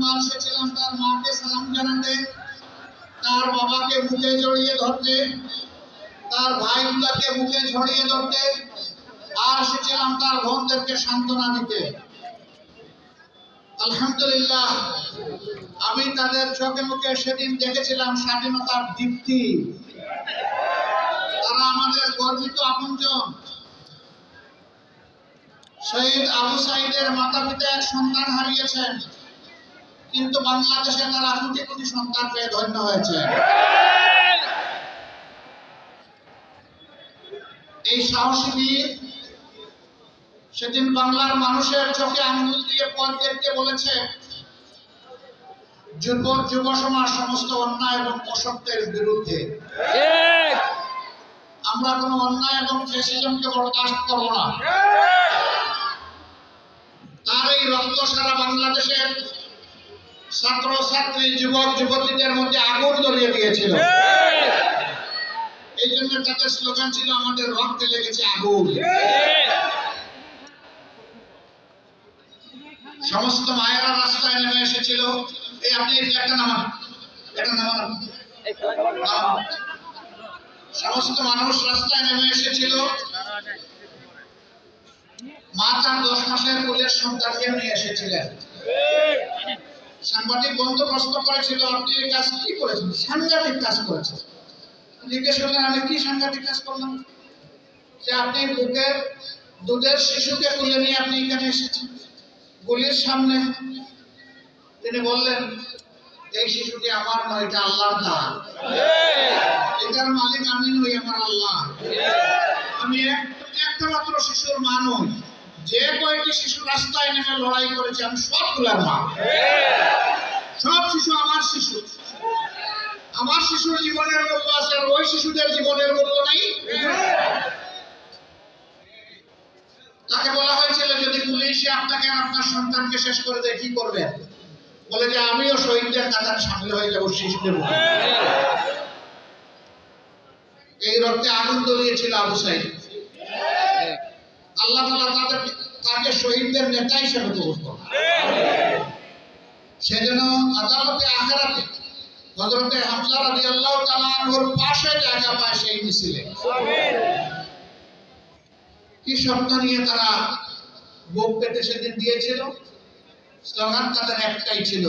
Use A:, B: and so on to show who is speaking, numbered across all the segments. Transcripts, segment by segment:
A: এসেছিলাম, তার মাকে সালাম জানাতে। তার বাবাকে বুকে জড়িয়ে ধরতে, তার জড়িয়ে ধরতে, আর এসেছিলাম তার বোনদেরকে সান্ত্বনা দিতে। আলহামদুলিল্লাহ, আমি তাদের চোখে মুখে সেদিন দেখেছিলাম স্বাধীনতার দীপ্তি। তারা আমাদের গর্বিত আপনজন। শহীদ আবু সাইদের মাতা পিতা এক সন্তান হারিয়েছেন। কিন্তু বাংলাদেশে তারা কোটি কোটি সন্তান পেয়ে ধন্য হয়েছে। এই সাহসী বীর সেদিন বাংলার মানুষের চোখে আঙ্গুল দিয়ে পথ দেখতে বলেছে, যুব যুব সমাজ সমস্ত অন্যায় এবং অসত্যের বিরুদ্ধে। আমরা কোনো অন্যায় এবং ফেসিজমকে বরদাস্ত করব না। তার এই রক্ত সারা বাংলাদেশের ছাত্র ছাত্রী যুবক, যুবতীদের মধ্যে আগুন ধরিয়ে দিয়েছিল। এই জন্য তাদের স্লোগান ছিল, আমাদের রক্তে লেগেছে আগুন। সমস্ত মায়েরা রাস্তায় নেমে এসেছিল। এই আপনি এই নামান। এটা নামান। সমস্ত মানুষ রাস্তায় নেমে এসেছিল। মা তার দশ মাসের কোলের সন্তানকে নিয়ে এসেছিলেন। সাংবাদিক বন্ধু প্রশ্ন করেছিল আপনি এই কাজ কি করেছেন? সাংঘাতিক কাজ করেছেন জিজ্ঞেস করলেন আমি কি সাংঘাতিক কাজ করলাম? যে আপনি বুকের দুধের শিশুকে তুলে নিয়ে আপনি এখানে এসেছেন গুলির সামনে। তিনি বললেন এই শিশুটি আমার নয় এটা আল্লাহর দান। এটার মালিক আমি নই আমার আল্লাহ। আমি এক- একটা মাত্র শিশুর মা নই। যে কয়েকটি শিশু রাস্তায় নেমে লড়াই করেছে, আমি সবগুলার মা। সব শিশু আমার শিশু। আমার শিশুর জীবনের মূল্য আছে আর ওই শিশুদের জীবনের মূল্য নাই। তাকে বলা হয়েছিল, যদি পুলিশে আপনাকে আপনার সন্তানকে শেষ করে দেয়, কি করবেন? বলে যে, আমিও শহীদদের কাতার সামিল হয়ে যাব, শিশুদের। এই রক্তে আগুন ধরিয়েছিল আবু সাইদ। আল্লাহ তালা তাদের তাকে শহীদদের নেতা হিসেবে কবুল করেন। সেজন্য আদালতে আখেরাতে হজরতে হামজা রাজি আল্লাহ তালার পাশে জায়গা পায় সেই মিছিলে। কি স্বপ্ন নিয়ে তারা বুক পেতে সেদিন দিয়েছিল? স্লোগান তাদের একটাই ছিল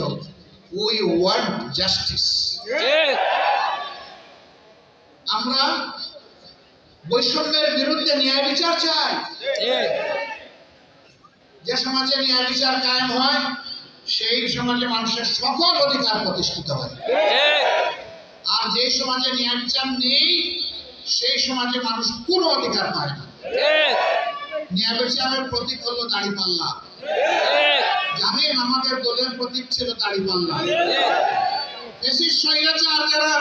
A: উই ওয়ান্ট জাস্টিস আমরা বৈষম্যের বিরুদ্ধে ন্যায় বিচার চাই। যে সমাজে ন্যায় বিচার কায়েম হয় সেই সমাজে মানুষের সকল অধিকার প্রতিষ্ঠিত হয়। আর যে সমাজে ন্যায় বিচার নেই সেই সমাজে মানুষ কোনো অধিকার পায় না। ন্যায় বিচারের প্রতীক হলো দাড়িপাল্লা। জানেন আমাদের দলের প্রতীক ছিল দাড়িপাল্লা। দেশের স্বৈরাচার যারা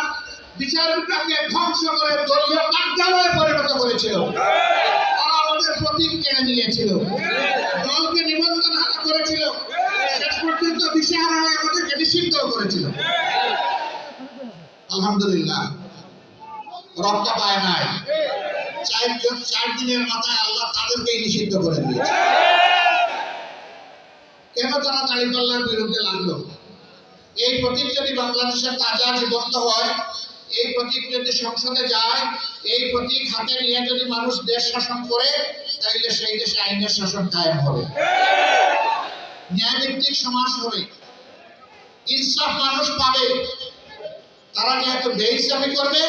A: বিচার বিভাগকে ধ্বংস করে দলীয় কার্যালয়ে পরিণত করেছিল। তারা আমাদের প্রতীক কেড়ে নিয়েছিল। দলকে নিবন্ধন হারা করেছিল। শেষ পর্যন্ত দিশেহারা হয়ে আমাদেরকে নিষিদ্ধ করেছিল। আলহামদুলিল্লাহ। রক্ষা পায় নাই। চারজন চার দিনের মাথায় আল্লাহ তাদেরকেই নিষিদ্ধ করে দিয়েছে। কেন তারা দাঁড়িপাল্লার বিরুদ্ধে লাগল? এই প্রতীক যদি বাংলাদেশের তাজা জীবন্ত হয় এই প্রতীক যদি সংসদে যায়, এই প্রতীক হাতে নিয়ে যদি মানুষ দেশ শাসন করে, তাইলে সেই দেশে আইনের শাসন কায়েম হবে। ন্যায়ভিত্তিক সমাজ হবে। ইনসাফ মানুষ পাবে। তারা যেহেতু বেইনসাফি করবে,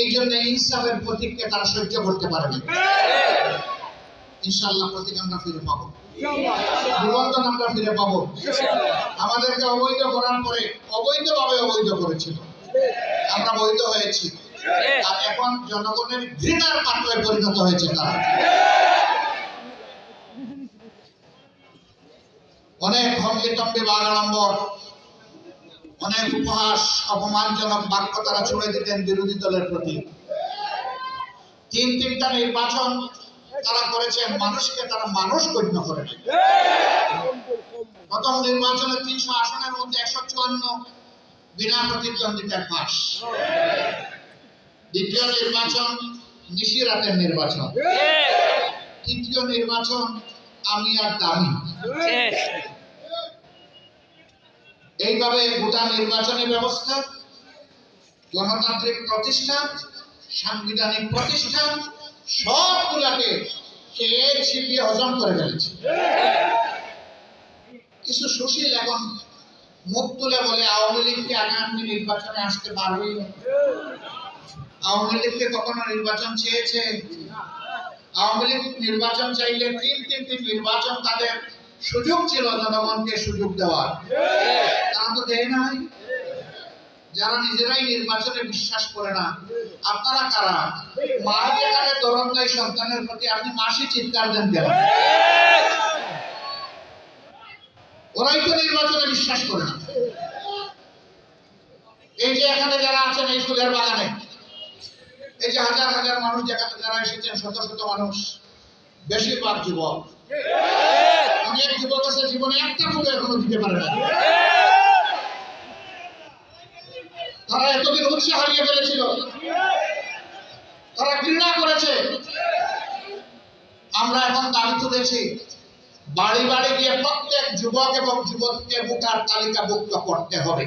A: এই জন্য ইনসাফের প্রতীককে তারা সহ্য করতে পারবে ইনশাআল্লাহ প্রতীক আমরা ফিরে পাবো। আমরা ফিরে পাবো। আমাদেরকে অবৈধ করার পরে অবৈধভাবে অবৈধ করেছিল। আমরা হয়েছি। আর এখন জনগণের ঘৃণার পাত্রে পরিণত হয়েছে তারা। অনেক বাগাড়ম্বর অনেক উপহাস অপমানজনক বাক্য তারা ছুড়ে দিতেন বিরোধী দলের প্রতি। তিন তিনটা নির্বাচন তারা করেছে মানুষকে তারা মানুষ গণ্য করে প্রথম নির্বাচনে তিনশো আসনের মধ্যে একশো চুয়ান্ন বিনা প্রতিদ্বন্দ্বিতার পাশ দ্বিতীয় নির্বাচন, নিশিরাতের নির্বাচন। তৃতীয় নির্বাচন, আমি আর দামি। এইভাবে গোটা নির্বাচনী ব্যবস্থা, গণতান্ত্রিক প্রতিষ্ঠান সাংবিধানিক প্রতিষ্ঠান সবগুলাকে খেয়ে ছিপিয়ে হজম করে ফেলেছে। কিছু সুশীল এখন মুখ তুলে বলে, আওয়ামী লীগকে আগামী নির্বাচনে আসতে পারবেই না। আওয়ামী লীগকে কখনো নির্বাচন চেয়েছে? আওয়ামী লীগ নির্বাচন চাইলে তিন তিনটি নির্বাচন তাদের সুযোগ ছিল, জনগণকে সুযোগ দেওয়ার। তারা তো দেয় নাই। যারা নিজেরাই নির্বাচনে বিশ্বাস করে না, আপনারা কারা? মা যেখানে দেয় সন্তানের প্রতি আপনি মাসি চিৎকার দেন কেন? ওরাই তো নির্বাচনে বিশ্বাস করে না। এই যে এখানে যারা আছেন এই ফুলের বাগানে, এই যে হাজার হাজার মানুষ যেখানে যারা এসেছেন, শত শত মানুষ, বেশিরভাগ যুবক। অনেক যুবক আছে জীবনে একটা ফুল এখনও দিতে পারে না। তারা এতদিন উৎসাহ হারিয়ে ফেলেছিল। তারা ঘৃণা করেছে। আমরা এখন দাবি তুলেছি বাড়ি বাড়ি গিয়ে প্রত্যেক যুবক এবং যুবককে ভোটার তালিকাভুক্ত করতে হবে।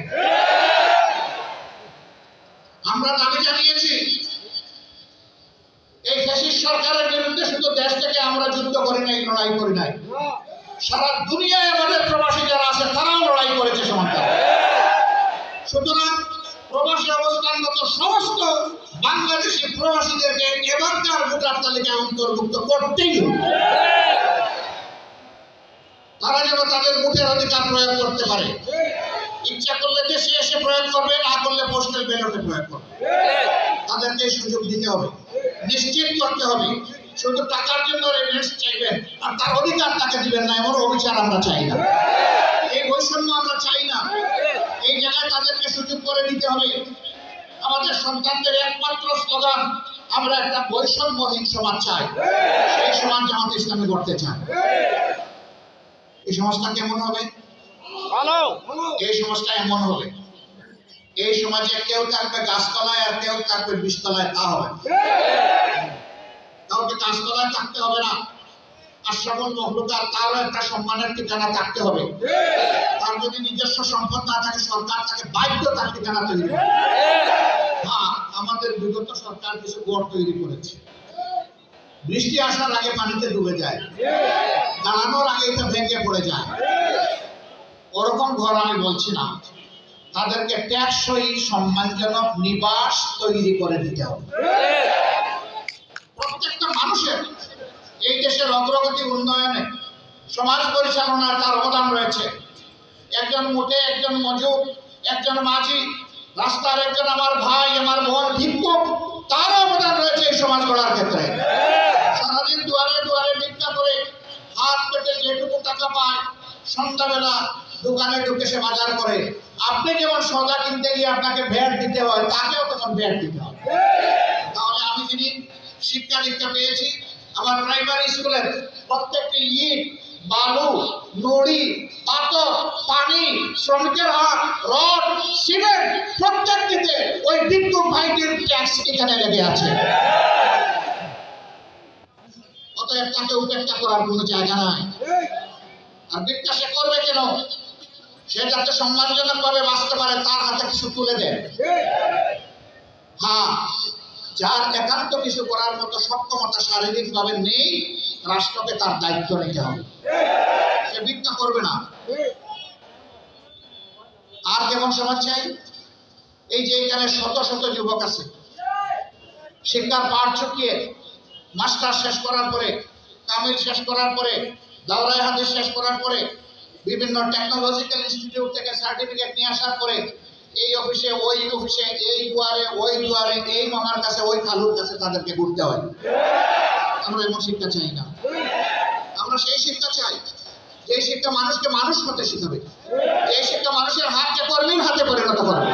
A: আমরা দাবি জানিয়েছি, এই ফ্যাসিস্ট সরকারের বিরুদ্ধে শুধু দেশ থেকে আমরা যুদ্ধ করি নাই, লড়াই করি নাই। সারা দুনিয়ায় আমাদের প্রবাসী যারা আছে, তারাও লড়াই করেছে সমান্তরাল সুতরাং প্রবাসী অবস্থানগত সমস্ত বাংলাদেশি প্রবাসীদেরকে এবারকার ভোটার তালিকায় অন্তর্ভুক্ত করতেই হবে। তারা যেন তাদের ভোটের অধিকার প্রয়োগ করতে পারে। ইচ্ছা করলে দেশে এসে প্রয়োগ করবে, না করলে পোস্টাল ব্যালটে প্রয়োগ করবে। তাদেরকে সুযোগ দিতে হবে। নিশ্চিত করতে হবে, শুধু টাকার জন্য রেফারেন্স চাইবেন, আর তার অধিকার তাকে দিবেন না এমন অবিচার আমরা চাই না। এই বৈষম্য আমরা চাই না। এই জায়গায় তাদেরকে সুযোগ করে দিতে হবে। আমাদের সন্তানদের একমাত্র স্লোগান, আমরা একটা বৈষম্যহীন সমাজ চাই। সেই সমাজ জামাত ইসলামী করতে চাই। এই সমাজটা কেমন হবে?
B: ভালো।
A: এই সমাজটা এমন হবে। এই সমাজে কেউ থাকবে গাছতলায় আর কেউ থাকবে তা হবে কাউকে গাছতলায় থাকতে হবে না। আর সকল মহলুকার তারও একটা সম্মানের ঠিকানা থাকতে হবে। তার যদি নিজস্ব সম্পদ না থাকে সরকার তাকে বাধ্য তার ঠিকানা তৈরি করে। হ্যাঁ আমাদের বিগত সরকার কিছু গড় তৈরি করেছে। বৃষ্টি আসার আগে পানিতে ডুবে যায়। দাঁড়ানোর আগে এটা ভেঙে পড়ে যায়। ওরকম ঘর আমি বলছি না। তাদেরকে টেকসই সম্মানজনক নিবাস তৈরি করে দিতে হবে। প্রত্যেকটা মানুষের এই দেশের অগ্রগতি উন্নয়নে সমাজ পরিচালনার তার অবদান রয়েছে। একজন মোটে, একজন মজুর, একজন মাঝি, রাস্তার একজন আমার ভাই, আমার বোন, ভিক্ষুক তার অবদান রয়েছে এই সমাজ গড়ার ক্ষেত্রে। সারাদিন দুয়ারে দুয়ারে ভিক্ষা করে হাত পেটে যেটুকু টাকা পায় সন্ধ্যাবেলা দোকানে ঢুকে সে বাজার করে। আপনি যেমন সদা কিনতে গিয়ে আপনাকে ভ্যাট দিতে হয়, তাকেও তখন ভ্যাট দিতে হয় তাহলে আমি যিনি শিক্ষা দীক্ষা পেয়েছি, আমার প্রাইমারি স্কুলের প্রত্যেকটি ইট, বালু, নড়ি, পাথর, পানি, শ্রমিকের হাত, রড, সিমেন্ট, প্রত্যেকটিতে ওই বিদ্যুৎ ভাইটির ট্যাক্স এখানে লেগে আছে। তাকে উপেক্ষা করার কোনো জায়গা নাই। আর ভিক্ষা সে করবে কেন? সে যাতে সম্মানজনক ভাবে বাঁচতে পারে তার হাতে কিছু তুলে দেয় হ্যাঁ যার একান্ত কিছু করার মতো সক্ষমতা শারীরিক ভাবে নেই রাষ্ট্রকে তার দায়িত্ব নিতে হবে। সে ভিক্ষা করবে না। আর কেমন সমাজ চাই? এই যে এখানে শত শত যুবক আছে। শিক্ষার পাঠ চুকিয়ে মাস্টার শেষ করার পরে, তামিল শেষ করার পরে, দাওরাই হাদিস শেষ করার পরে, বিভিন্ন টেকনোলজিক্যাল ইনস্টিটিউট থেকে সার্টিফিকেট নিয়ে আসার পরে, এই অফিসে, ওই অফিসে, এই দুয়ারে, ওই দুয়ারে, এই মামার কাছে, ওই খালুর কাছে তাদেরকে ঘুরতে হয়। আমরা এমন শিক্ষা চাই না। আমরা সেই শিক্ষা চাই। যে শিক্ষা মানুষকে মানুষ হতে শিখাবে। যে শিক্ষা মানুষের হাতকে কর্মীর হাতে পরিণত করবে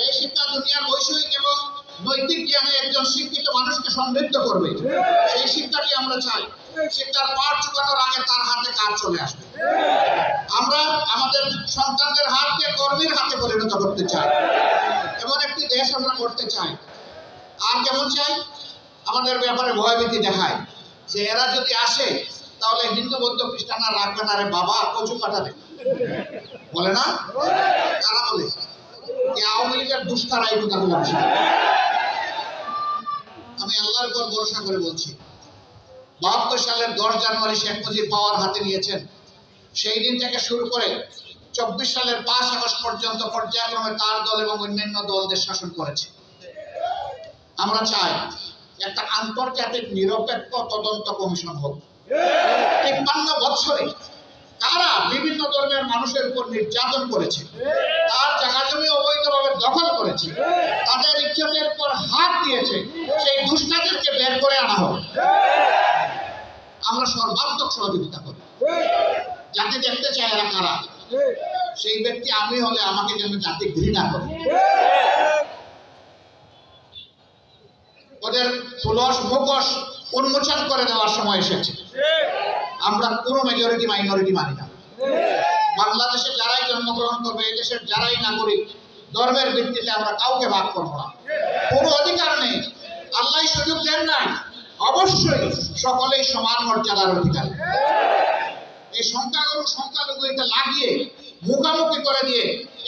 A: যে শিক্ষা দুনিয়ার বৈষয়িক এবং নৈতিক জ্ঞানে একজন শিক্ষিত মানুষকে সমৃদ্ধ করবে। সেই শিক্ষাটি আমরা চাই। শিক্ষার পাঠ চুকানোর আগে তার হাতে কাজ চলে আসবে। আমরা আমাদের সন্তানদের হাতকে কর্মীর হাতে পরিণত করতে চাই। এমন একটি দেশ আমরা করতে চাই। আর কেমন চাই? আমাদের ব্যাপারে ভয়ভীতি দেখায় যে এরা যদি আসে, তাহলে হিন্দু, বৌদ্ধ খ্রিস্টানরা রাখবে না রে বাবা, কচু কাটা দেবে বলে না? কারা বলে? আওয়ামী লীগের দুষ্কারা এই কথা বলে। আমি আল্লাহর উপর ভরসা করে বলছি। বাহাত্তর সালের দশ জানুয়ারি শেখ মুজিব পাওয়ার হাতে নিয়েছেন। সেই দিন থেকে শুরু করে চব্বিশ সালের পাঁচ আগস্ট পর্যন্ত পর্যায়ক্রমে তার দল এবং অন্যান্য দল দেশ শাসন করেছে। আমরা চাই একটা আন্তর্জাতিক নিরপেক্ষ তদন্ত কমিশন হোক। তিপ্পান্ন বছরে কারা বিভিন্ন ধর্মের মানুষের উপর নির্যাতন করেছে। তার জায়গা জমি অবৈধভাবে দখল করেছে। তাদের ইজ্জতের উপর হাত দিয়েছে। সেই দুষ্টাদেরকে বের করে আনা হোক। আমরা সর্বাত্মক সহযোগিতা করি। যাকে দেখতে চায় এরা কারা? সেই ব্যক্তি আমি হলে আমাকে যেন জাতি ঘৃণা করে। ওদের তুলস মুখোশ উন্মোচন করে দেওয়ার সময় এসেছে। আমরা কোনো মেজরিটি মাইনরিটি মানি না। বাংলাদেশে যারাই জন্মগ্রহণ করবে, এই দেশের যারাই নাগরিক, ধর্মের ভিত্তিতে আমরা কাউকে ভাগ করব না। কোনো অধিকার নেই। আল্লাহ সুযোগ দেন নাই। অবশ্যই সকলেই সমান মর্যাদার অধিকার। এই সংখ্যাগুরু সংখ্যালঘু এটা লাগিয়ে, মুখামুখি করে দিয়ে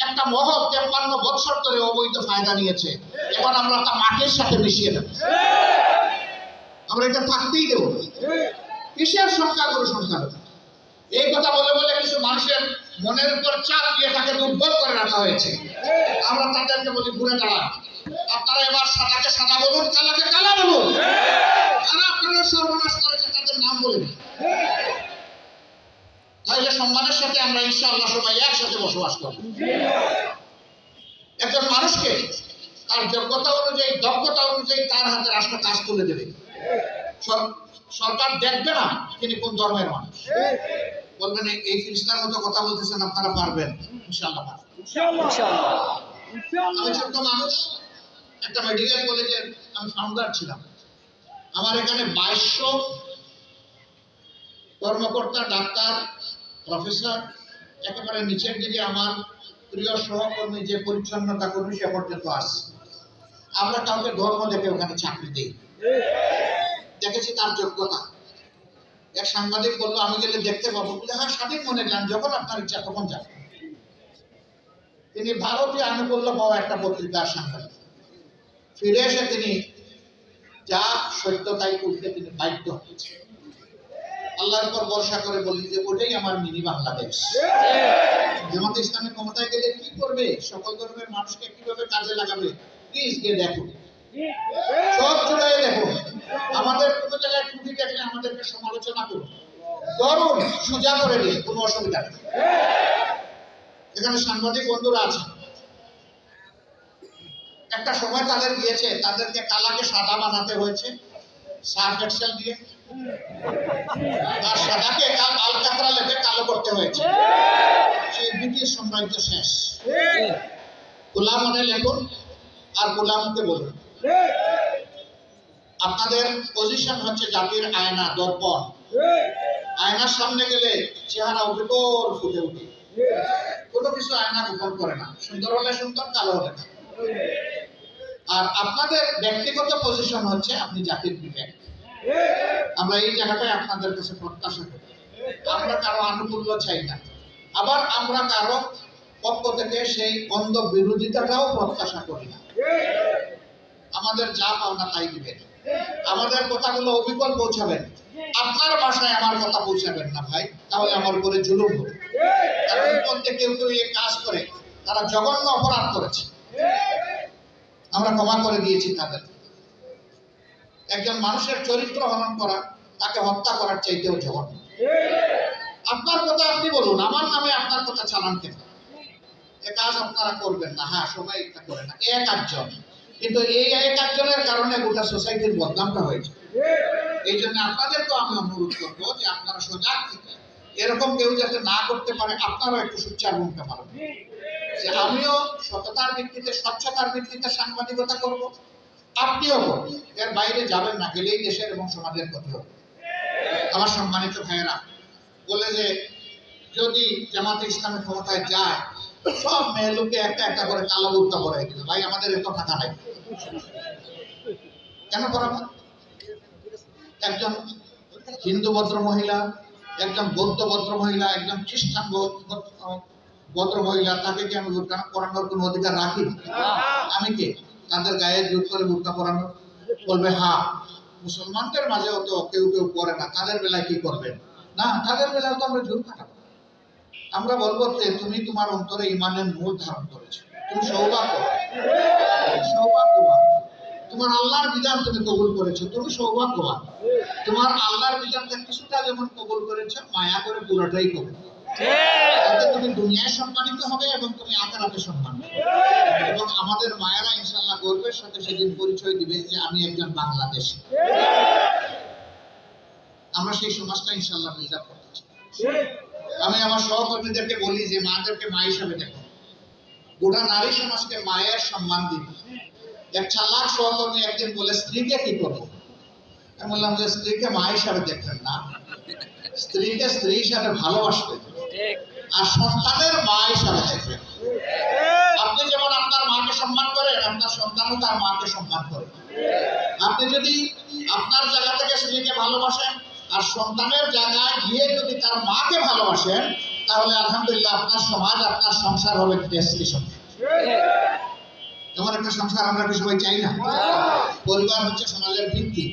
A: একটা মহৎ তেপ্পান্ন বৎসর ধরে অবৈধ ফায়দা নিয়েছে। এবার আমরা তা মাটির সাথে মিশিয়ে দেব। আমরা এটা থাকতেই দেবো কিসের সংখ্যাগুরু সংখ্যালঘু এই কথা বলে বলে কিছু মানুষের মনের উপর চাপ দিয়ে তাকে দুর্বল করে রাখা হয়েছে। আমরা তাদেরকে বলি ঘুরে দাঁড়ান আপনারা এবার সাদাকে সাদা বলুন, কালাকে কালা বলুন। যারা আপনারা সর্বনাশ করেছে, তাদের নাম বলে তাহলে সম্মানের সাথে আমরা ইনশাআল্লাহ সবাই একসাথে বসবাস করব। একজন মানুষকে তার যোগ্যতা অনুযায়ী, দক্ষতা অনুযায়ী তার হাতে রাষ্ট্র কাজ তুলে দেবে। সরকার দেখবে না তিনি কোন ধর্মের মানুষ। বলবেন এই- ফিরিস্তার মতো কথা বলতেছেন আপনারা পারবেন। ইনশাআল্লাহ পারবেন। আমি ছোট্ট মানুষ একটা মেডিকেল কলেজের আমি ফাউন্ডার ছিলাম। আমার এখানে বাইশশো কর্মকর্তা ডাক্তার প্রফেসর একেবারে নিচের দিকে আমার প্রিয় সহকর্মী যে পরিচ্ছন্নতা কর্মী সে পর্যন্ত আসছে আমরা কাউকে ধর্ম দেখে ওখানে চাকরি দিই। দেখেছি তার যোগ্যতা। এক সাংবাদিক বলল, আমি গেলে দেখতে পাবো। হ্যাঁ স্বাধীন মনে যান যখন আপনার ইচ্ছা তখন যান। তিনি ভারতীয় আনুকূল্য পাওয়া একটা পত্রিকার সাংবাদিক। ফিরে এসে তিনি যা সত্য তাই করতে তিনি বাধ্য হয়েছে আল্লাহর পর ভরসা করে বলি যে, ওটাই আমার মিনি বাংলাদেশ। জামাত ইসলামী ক্ষমতায় গেলে কি করবে? সকল ধর্মের মানুষকে কীভাবে কাজে লাগাবে? প্লিজ গিয়ে দেখো সব জুড়ে দেখো আমাদের কোনো জায়গায় ত্রুটি দেখলে আমাদেরকে সমালোচনা করুন। ধরুন, সোজা করে দিন কোনো অসুবিধা নেই। এখানে সাংবাদিক বন্ধুরা আছে। একটা সময় তাদের গিয়েছে, তাদেরকে কালাকে সাদা বানাতে হয়েছে, সার্ফ এক্সেল দিয়ে। আর সাদাকে কাল আলকাতরা লেপে কালো করতে হয়েছে। সেই ব্রিটিশ সাম্রাজ্য শেষ। গোলাম মনে লেখুন আর গোলামকে বলুন। আপনাদের পজিশন হচ্ছে জাতির আয়না, দর্পণ। আয়নার সামনে গেলে চেহারা বিকল ফুটে উঠে কোনো কিছু আয়না গোপন করে না। সুন্দর হলে সুন্দর, কালো হলে আর আপনাদের ব্যক্তিগত পজিশন হচ্ছে আপনি জাতির বিবেক। আমরা এই জায়গাটায় আপনাদের কাছে প্রত্যাশা করি। আমরা কারও আনুকূল্য চাই না। আবার আমরা কারও পক্ষ থেকে সেই অন্ধ বিরোধিতাটাও প্রত্যাশা করি না। আমাদের যা পাওনা তাই দিবেন। আমাদের কথাগুলো অবিকল পৌঁছাবেন। আপনার বাসায় আমার কথা পৌঁছাবেন না ভাই, তাহলে আমার উপরে জুলুম হবে। কারণ মধ্যে কেউ কেউ এই কাজ করে, তারা জঘন্য অপরাধ করেছে। আমরা ক্ষমা করে দিয়েছি তাদের। একজন মানুষের চরিত্র হনন করা, তাকে হত্যা করার চাইতেও জঘন্য। আপনার কথা আপনি বলুন, আমার নামে আপনার কথা চালান কেন? এ কাজ আপনারা করবেন না হ্যাঁ সবাই এটা করে না। এক আধজন কিন্তু এই এক আধজনের কারণে গোটা সোসাইটির বদনামটা হয়েছে। এই জন্য আপনাদেরকেও আমি অনুরোধ করব যে আপনারা সজাগ থেকে এরকম কেউ যাতে না করতে পারে, আপনারাও একটু সুচ্চার গুনতে পারেন যে আমিও সততার ভিত্তিতে, স্বচ্ছতার ভিত্তিতে সাংবাদিকতা করব, আপনিও করুন। এর বাইরে যাবেন না, গেলেই দেশের এবং সমাজের ক্ষতি হবে। আমার সম্মানিত ভাইয়েরা, বলে যে যদি জামাতে ইসলামের ক্ষমতায় যায় সব মেয়ে লোককে একটা একটা করে কালো বুর্কা পরাই দিবে ভাই, আমাদের এত টাকা নাই। কেন পরাবো? একজন হিন্দু ভদ্র মহিলা, একজন বৌদ্ধ ভদ্র মহিলা, একজন খ্রিস্টান ভদ্র মহিলা, তাকে কি আমি বোরকা পরানোর কোনো অধিকার রাখি? আমি কে? তাদের গায়ে জোর করে বোরকা পরানো? বলবে, হা, মুসলমানদের মাঝেও তো কেউ কেউ পরে না। তাদের বেলায় কি করবেন না তাদের বেলায় তো আমরা জোর খাটাবো আমরা বলব যে তুমি তোমার অন্তরে ইমানের মূল ধারণ করেছ। তুমি সৌভাগ্য সৌভাগ্যবান। তোমার আল্লাহর বিধান তুমি কবুল করেছ। তুমি সৌভাগ্যবান। তোমার আল্লাহর বিধানটা কিছুটা যেমন কবুল করেছ, মায়া করে পুরোটাই কবুল তুমি দুনিয়ায় সম্মানিত হবে এবং তুমি আখেরাতে সম্মানিত এবং আমাদের মায়েরা ইনশাল্লাহ গর্বের সাথে সেদিন পরিচয় দিবে যে আমি একজন বাংলাদেশী। আমরা সেই সমাজটা ইনশাল্লাহ বিল্ড আপ করতে চাই। আমি আমার সহকর্মীদেরকে বলি যে মাদেরকে মা হিসাবে দেখো। গোটা নারী সমাজকে মায়ের সম্মান দিন। এক চালাক সহকর্মী একদিন বলে স্ত্রীকে কি করব? আমি বললাম যে স্ত্রীকে মা হিসাবে দেখবেন না। স্ত্রীকে স্ত্রী হিসাবে ভালোবাসবেন। আর সন্তানের মা হিসাবে দেখবেন। আপনি যেমন আপনার মাকে সম্মান করেন আপনার সন্তানও তার মাকে সম্মান করে। আপনি যদি আপনার জায়গা থেকে স্ত্রীকে ভালোবাসেন আর সন্তানের জায়গায় গিয়ে যদি তার মাকে ভালোবাসেন, তাহলে আলহামদুলিল্লাহ আপনার সমাজ, আপনার সংসার হবে টেস্টি সংসার এমন একটা সংসার আমরা কি সবাই চাই না? পরিবার হচ্ছে সমাজের ভিত্তি।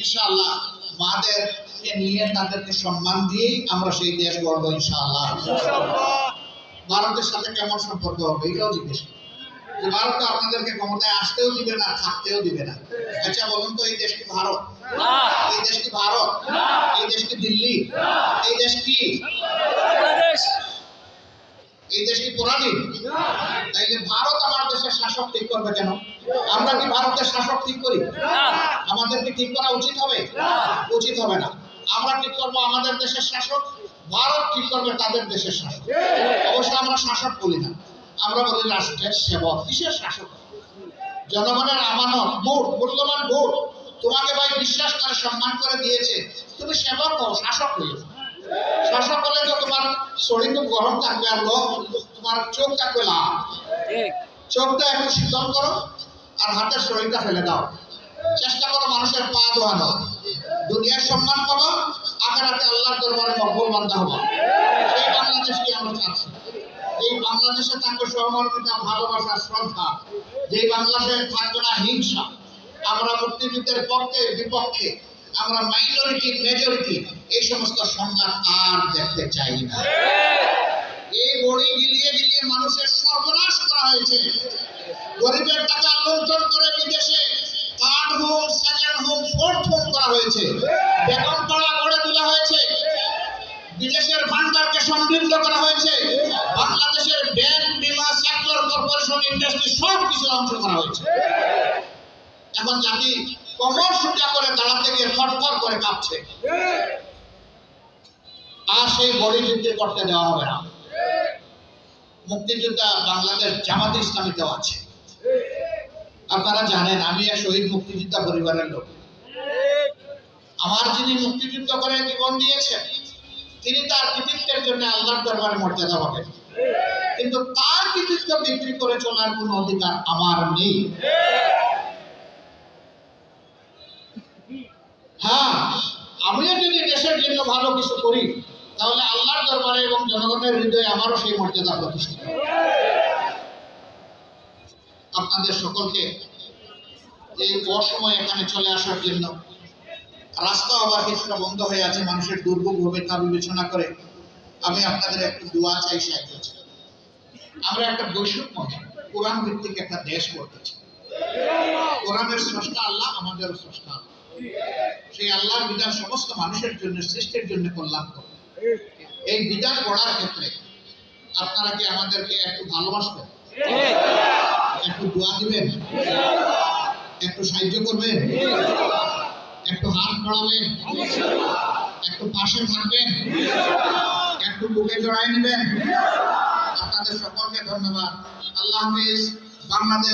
A: ইনশাআল্লাহ মাদেরকে নিয়ে তাদেরকে সম্মান দিয়েই আমরা সেই দেশ গড়বো ইনশাআল্লাহ। ভারতের সাথে কেমন সম্পর্ক হবে এটাও জিজ্ঞেস ভারত তো আপনাদেরকে ক্ষমতায় আসতেও দিবে না, থাকতেও দিবে না। আচ্ছা বলুন তো এই দেশ কি ভারত? এই দেশ কি ভারত এই দেশ কি দিল্লি এই দেশ কি? এই দেশ কি পরাধীন? তাইলে ভারত আমার দেশের শাসক ঠিক করবে কেন? আমরা কি ভারতের শাসক ঠিক করি?
B: না।
A: আমাদেরকে ঠিক করা উচিত হবে? উচিত হবে না। আমরা ঠিক করব আমাদের দেশের শাসক? ভারত ঠিক করবে তাদের দেশের শাসক। অবশ্য আমরা শাসক বলি না। আমরা বলি রাষ্ট্রের সেবক। কিসের শাসক? জনগণের আমানত ভোট মূল্যবান ভোট। তোমাকে ভাই বিশ্বাস করে সম্মান করে দিয়েছে। তুমি সেবক হও শাসক হয়ে শাসক হলে তো তোমার শরীর খুব গরম থাকবে আর লোক তোমার চোখ থাকবে
B: ঠিক।
A: চোখটা একটু শীতল করো আর হাতের শরীরটা ফেলে দাও। চেষ্টা করো মানুষের পা ধোয়ানো দুনিয়ার সম্মান পাবো আখেরাতে আল্লাহর দরবারে মকবুল বান্দা হব। এই বাংলাদেশকে আমরা চাচ্ছি? এই বাংলাদেশে থাকবে সহমর্মিতা ভালোবাসা শ্রদ্ধা। যে বাংলাদেশে থাকবে না হিংসা। আমরা মুক্তিযুদ্ধের পক্ষে, বিপক্ষে, আমরা মাইনরিটি মেজরিটি এই সমস্ত সংঘাত আর দেখতে চাই না। এই বড়ি গিলিয়ে গিলিয়ে মানুষের সর্বনাশ করা হয়েছে। গরিবের টাকা লুণ্ঠন করে বিদেশে third home second home fourth home করা হয়েছে। বেতন পাড়া গড়ে তোলা হয়েছে। বিদেশের ভান্ডারকে সমৃদ্ধ করা হয়েছে। বাংলাদেশের ব্যাংক, বিমা সেক্টর কর্পোরেশন ইন্ডাস্ট্রি সব কিছু ধ্বংস করা হয়েছে। এখন জাতি কমর সোজা করে দাঁড়াতে গিয়ে থরথর করে কাঁপছে। আর সেই বড়ি বিক্রি করতে দেওয়া হবে না। মুক্তিযোদ্ধা বাংলাদেশ জামাত ইসলামীতেও আছে। আপনারা জানেন, আমি এক শহীদ মুক্তিযোদ্ধা পরিবারের লোক। আমার যিনি মুক্তিযুদ্ধ করে জীবন দিয়েছেন, তিনি তার কৃতিত্বের জন্য আল্লাহর দরবারে মর্যাদা পাবেন। কিন্তু তার কৃতিত্ব বিক্রি করে চলার কোনো অধিকার আমার নেই। হ্যাঁ আমিও যদি দেশের জন্য ভালো কিছু করি, তাহলে আল্লাহর দরবারে এবং জনগণের হৃদয়ে আমারও সেই মর্যাদা প্রতিষ্ঠিত আপনাদের সকলকে এই অসময় এখানে চলে আসার জন্য রাস্তা আবার কিছুটা বন্ধ হয়ে আছে, মানুষের দুর্ভোগ হবে তা বিবেচনা করে আমি আপনাদের একটু দোয়া চাই সাহায্য চাই। আমরা একটা বৈষম্য কোরআন ভিত্তিক একটা দেশ করতে চাই। কোরআনের স্রষ্টা আল্লাহ, আমাদেরও স্রষ্টা আল্লাহ। সেই আল্লাহর বিধান সমস্ত মানুষের জন্য, সৃষ্টির জন্য কল্যাণ এই বিধান ক্ষেত্রে আপনারা কি আমাদেরকে একটু ভালোবাসবেন? একটু দোয়া দিবেন? একটু সাহায্য করবেন? একটু হাত বাড়াবেন? একটু পাশে থাকবেন? একটু বুকে জড়াই নেবেন? আপনাদের সকলকে ধন্যবাদ। আল্লাহ হাফিজ। বাংলাদেশ